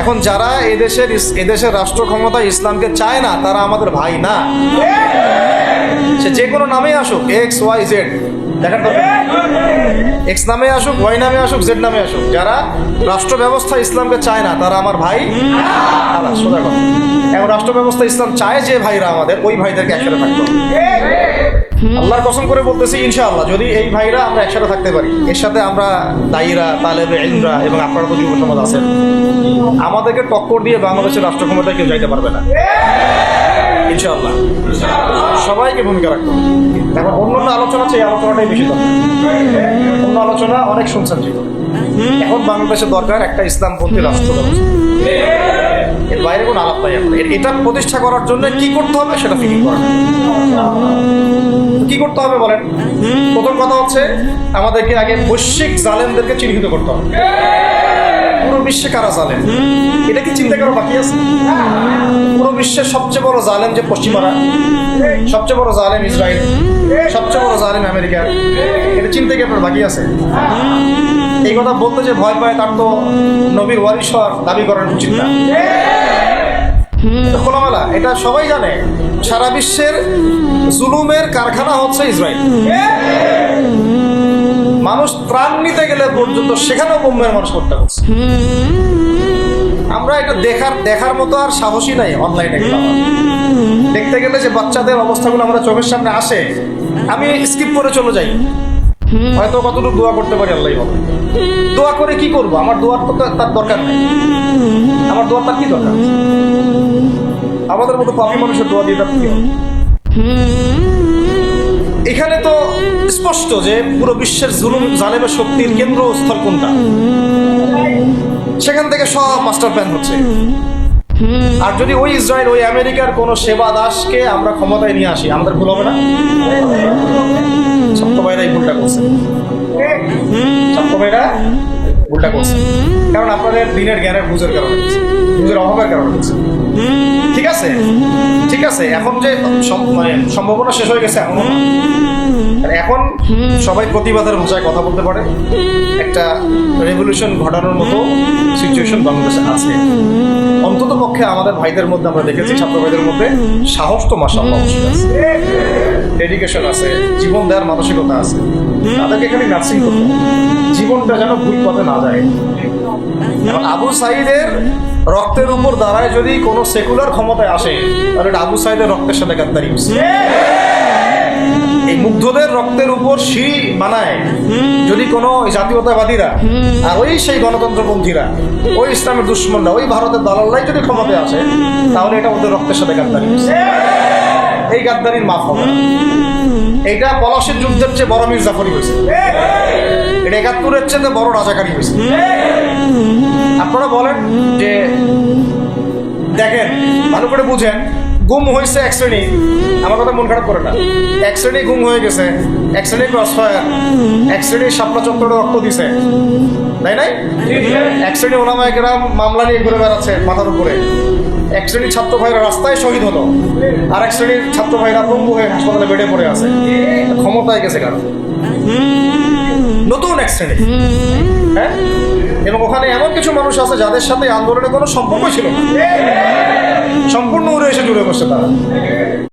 এখন যারা এদেশের এদেশের রাষ্ট্র ক্ষমতা ইসলামকে চায় না, তারা আমাদের ভাই না। সে যে কোনো নামে আসুক এক্স ওয়াই জেড দেখার এক্স নামে আসুক ওয়াই নামে আসুক জেড নামে আসুক। যারা রাষ্ট্র ব্যবস্থা ইসলামকে চায় না, তারা আমার ভাই সোজা কথা। এখন রাষ্ট্র ব্যবস্থা ইসলাম চায় যে ভাইরা আমাদের, ওই ভাইদেরকে একসাথে থাকতে আল্লাহর কসম করে বলতেছি, ইনশাআল্লাহ, যদি এই ভাইরা আমরা একসাথে থাকতে পারি, এর সাথে আমরা দায়ীরা, তালেবে, ইলমরা এবং আপনারা তো যুব সমাজ আছেন, আমাদেরকে টক্কর দিয়ে বাংলাদেশের রাষ্ট্র ক্ষমতায় কেউ যাইতে পারবে না। ইনশাআল্লাহ। সবাইকে ভূমিকা রাখতে হবে এখন অন্য অন্য আলোচনা আছে এই আলোচনাটাই বেশি দরকার। অন্য আলোচনা অনেক শুনছেন জীবন। এখন বাংলাদেশের দরকার একটা ইসলামপন্থী রাষ্ট্র এর বাইরে কোনো আলাপ নাই এটা প্রতিষ্ঠা করার জন্য কি করতে হবে সেটা ফিকির করা। কি করতে হবে বলেন? প্রথম কথা হচ্ছে আমাদেরকে আগে বৈশ্বিক জালেমদেরকে চিহ্নিত করতে হবে। পুরো বিশ্বে কারা জালেম? এটা কি চিন্তা করা বাকি আছে? পুরো বিশ্বের সবচেয়ে বড় জালেম যে পশ্চিমারা, সবচেয়ে বড় জালেম ইসরায়েল, সবচেয়ে বড় জালেম আমেরিকা, এটা চিন্তা কি আপনার বাকি আছে? এই কথা বলতে যে ভয় পায় তার তো নবীর ওয়ারিস হওয়ার দাবি করার উচিত না খোলামেলা, এটা সবাই জানে। সারা বিশ্বের জুলুমের কারখানা হচ্ছে ইসরায়েল। মানুষ ত্রাণ নিতে গেলে পর্যন্ত সেখানেও বোম্বের মানুষ হত্যা করছে। আমরা এটা দেখার দেখার মতো আর সাহসী নাই অনলাইনে দেখতে গেলে যে বাচ্চাদের অবস্থাগুলো আমরা চোখের সামনে আসে, আমি স্কিপ করে চলে যাই। হয়তো কতটুকু দোয়া করতে পারি আল্লাহ দোয়া করে কি করব? আমার দোয়ার তো তার দরকার নেই। আমার দোয়ার তার কি দরকার আমাদের মতো পাপি মানুষের দোয়া দিয়ে তার কি এখানে তো স্পষ্ট যে পুরো বিশ্বের জুলুম জালেমের শক্তির কেন্দ্রস্থল কোনটা? সেখান থেকে সব মাস্টার প্ল্যান হচ্ছে। আর যদি ওই ইসরায়েল, ওই আমেরিকার কোনো সেবা দাসকে আমরা ক্ষমতায় নিয়ে আসি, আমাদের ভুল হবে না? ভাইরা এই ভুলটা করছে। ভাইরা ভুলটা করছে। কারণ আপনাদের দিনের জ্ঞানের বুঝের কারণে বুঝের অভাবের কারণে হচ্ছে। ঠিক আছে? ঠিক আছে, এখন যে মানে সম্ভাবনা শেষ হয়ে গেছে, এখনও এখন সবাই প্রতিবাদের ভাষায় কথা বলতে পারে। একটা রেভলিউশন ঘটানোর মতো সিচুয়েশন বাংলাদেশে আছে। পক্ষে আমাদের ভাইদের মধ্যে আমরা দেখেছি, ছাত্র ভাইদের মধ্যে সাহস তো মাসাল্লাহ ডেডিকেশন আছে জীবন দেওয়ার মানসিকতা আছে তাদেরকে খালি নার্সিং করতে। জীবনটা যেন ভুল পথে না যায় আবু সাইদের রক্তের উপর দাঁড়ায় যদি কোনো সেকুলার ক্ষমতায় আসে, তাহলে আবু সাইদের রক্তের সাথে গাদ্দারি হচ্ছে। এই মুগ্ধদের রক্তের উপর বানায় যদি জাতীয়তাবাদীরা আর ওই সেই গণতন্ত্রপন্থীরা, ওই ইসলামের দুশ্মনরা, ওই ভারতের যদি ক্ষমতায় আসে, তাহলে এটা ওদের রক্তের সাথে গাদ্দারি এই গাদ্দারির মাফ হবে। এইটা পলাশের যুদ্ধের চেয়ে বড় জাফরি হয়েছে। এটা একাত্তরের চেয়ে বড় রাজাকারী হয়েছে। আপনারা বলেন যে, দেখেন, ভালো করে বুঝেন গুম হয়েছে এক শ্রেণি আমার কথা মন খারাপ করে না। এক শ্রেণি গুম হয়ে গেছে, এক শ্রেণি ক্রস ফায়ার এক শ্রেণি শাপলা চত্বরে রক্ত দিছে। তাই নাই? এক শ্রেণি ওলামায় গ্রাম মামলা নিয়ে ঘুরে বেড়াচ্ছে মাথার উপরে। এক শ্রেণির ছাত্র ভাইরা রাস্তায় শহীদ হলো। আর এক শ্রেণির ছাত্র ভাইরা পঙ্গু হয়ে হাসপাতালে বেডে পড়ে আছে। ক্ষমতায় গেছে কারণ নতুন এক শ্রেণি হ্যাঁ? এবং ওখানে এমন কিছু মানুষ আছে যাদের সাথে আন্দোলনে আন্দোলনের কোনো সম্পর্ক ছিল সম্পূর্ণ উড়ে এসে জুড়ে বসছে তারা।